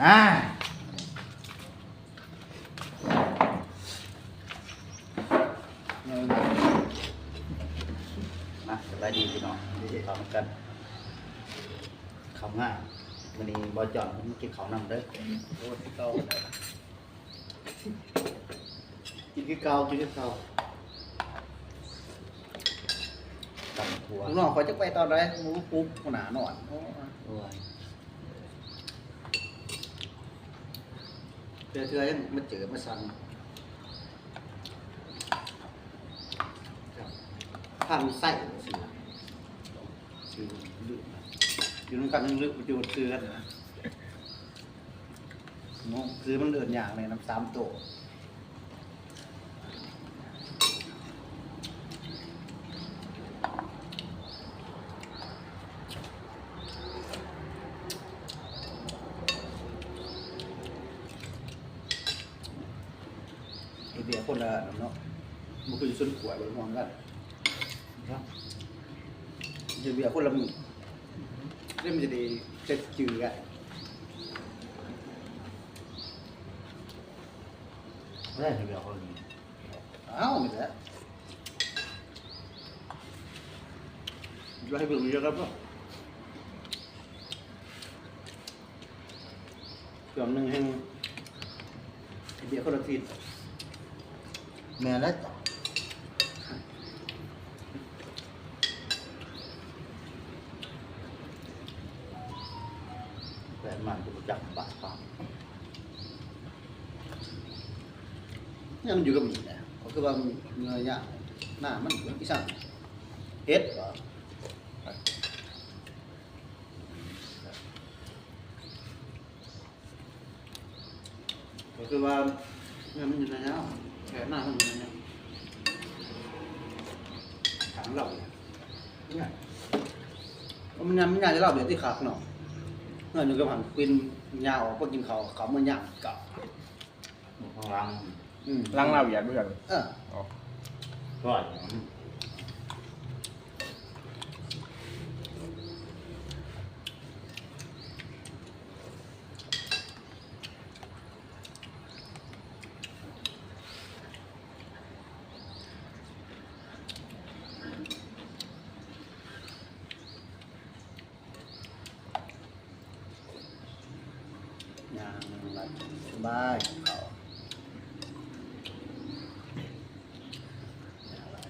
อ่ามาสบายดีพี่น้องทำกันข้าวง่ายวันนี้บอจอนมากินข้าวนำเด้อโอ้ที่เก่ากินกี่เกากินกี่เกาตำถั่วลูกน้องคอยจะไปตอนไรหมูปุ๊บหนาหนอนโอ้โอ้ย เทื่อเทื่อยังมาเจอมาสั่งครับข้างไส้สิชื่อลืมนะอยู่ตรงกลางลึกอยู่เทือนะน้องคือมันเดินอย่างเลยน้ำสามโต เบียร์คนละน้ำเนาะมันคือส่วนขวดบนมองกันครับเบียร์คนละมือเล่นมันจะดีจะจืดกันไม่ได้เดี๋ยวเขาอย่างนี้อ้าวไม่แล้จะให้เบิ่งเยอะครับเกือบหนึ่งแห่งเบียร์คนละที แม่แล้วแฟนมันจะรู้จักบาดปากเนี่ยมัน อยู่กับหมีนะก็คือว่าเนื้อย่างหน้ามันเหมือนอีสั่งเฮ็ดเหรอก็คือว่าเนี่ยมันอยู่ในนี้แค่หน้ามันอยู่ในนี้ขังเราเนี่ยเนี่ยเพราะมันยังไม่ยากจะเล่าเดี๋ยวที่ขาดเนาะเงินอยู่กับหันกินยาวก็กินเขาวเขามันย่างกับข้างหล่างอืมล้างเราอย่าด้วยกันเอออ๋อร่อยย่างรัดส บายของเขาย่างรัด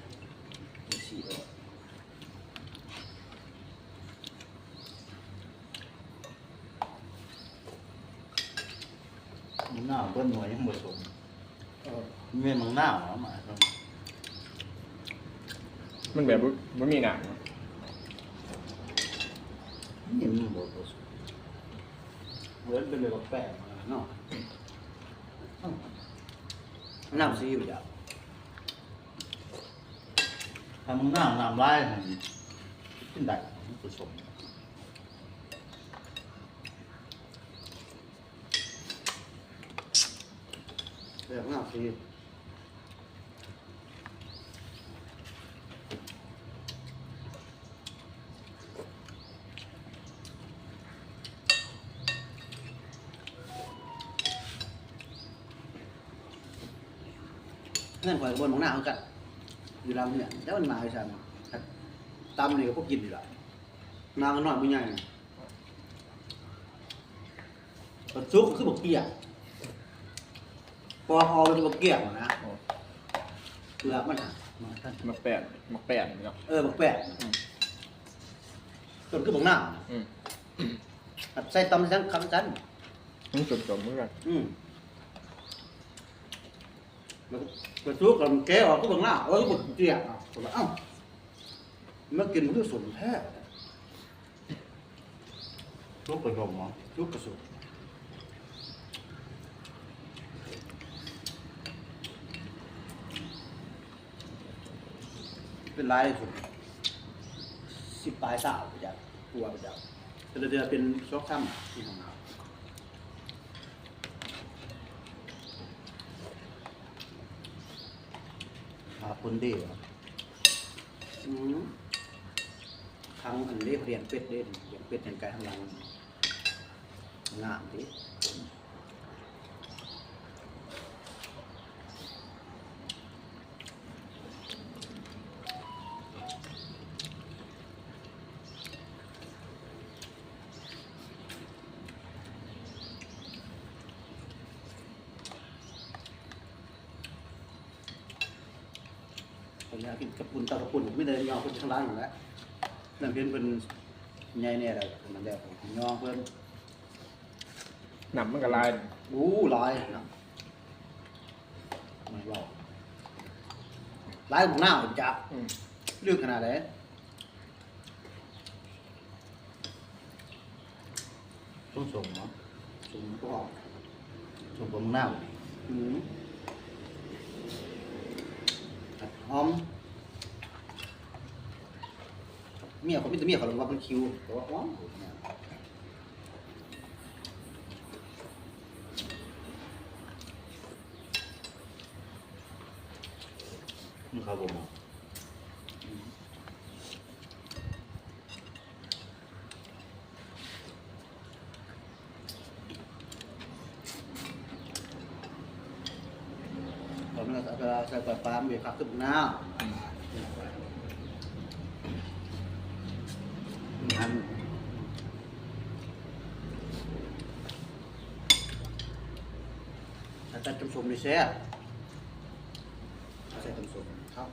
มีสีโดดมันหน้าเบิ้ลหน่วยยังผสมเออเมื่อมันหน้าหรอหมายความมันแบบไม่มีหนังนี่มันบดผสมเหมือนเป็นเลยกับแป้งมาเนาะเอ้า น้ำซีอยู่จ้ะถ้ามันหน้าน้ำลายมันขึ้นได้มันผสมแบบน้ำซี นั่นข่อยบนของหน้าเขากัน อยู่ลำเนี่ยแล้วมันมาให้ฉันตำนี่ก็พวกกินอยู่ละนางก็นอนไม่ใหญ่ปัดซุกคือบักเกียกพอฮอเป็นบักเกียกนะเปลือกมันหามาท่านมักแปดมักแปดเนาะเออบักแปะต้นคือบักหน้าอืมอัดใส่ตำทั้งคำกันมันจมๆเหมือนกันอืม แล้วก็ปัดซุกกับแกออกก็บักหน้าเออบักเกียกอะผมว่าเอ้ามากินมันก็สนแท้ทุกผสมเหรอลูกกระสุนเป็นลายสุดสิบปลายสาวไปจากกลัวไปจากแต่เดือนเป็นซอกซ้ำที่ทำงาน หาคนดีครออืมครั้งอันเรียกเรียนเป็ดเด่นเรียนเป็ดเห็นไกลทางหลังงามดิ ผมอยากกินกระปุ่นตากระปุ่นไม่ได้ยอมคนข้างล่างอยู่แล้วนั่นเพื่อนเป็นใหญ่เนี่ยแหละมันแล้วยอมเพื่อนหนำมันก็ลายอู้ลายนะไม่บอกลายของหน้าผมจับอืมเรื่องขนาดไหนต้องส่งเนาะสูงก็ออกส่งบนหน้าอืม หอม เมียเขาไม่แต่เมียเขาลงว่าเป็นคิวแต่ว่าหอมมันเขาบ่มอง ตอนนั้นเราใส่ปลาปลาเมียขับขึ้นหน้าอันอาจารย์จำสมในแซ่ใส่จำสมครับ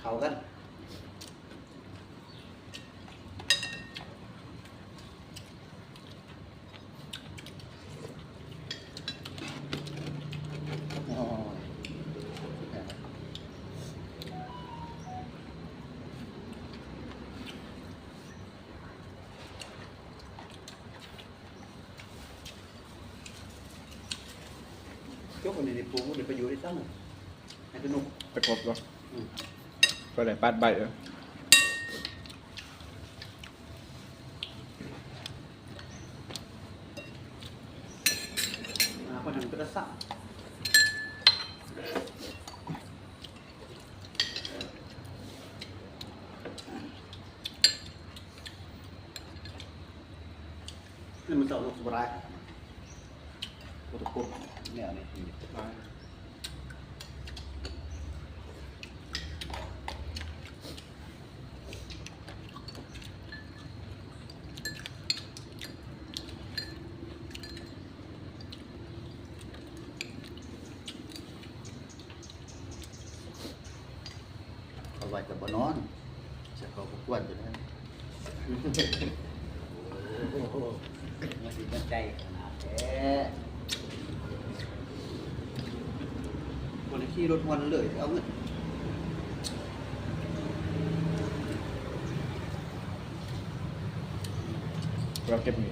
เขากันอ๋อ ยกคนนี้ในปูเดี๋ยวไปอยู่ได้ตั้งให้สนุกตะกบก็อืมก็เลยปัดใบเอออ่าคนนั้นก็จะสั่งนี่มันจะลูกสบายโคตรโคตรเนี่ยนี่เอาไว้กับบนอนจะเขาก็กวนอยู่นะโอ้โหมันสิมันใจขนาดแท้ คนที่ขี่รถวันเลยเอาเงินเราเก็บหนี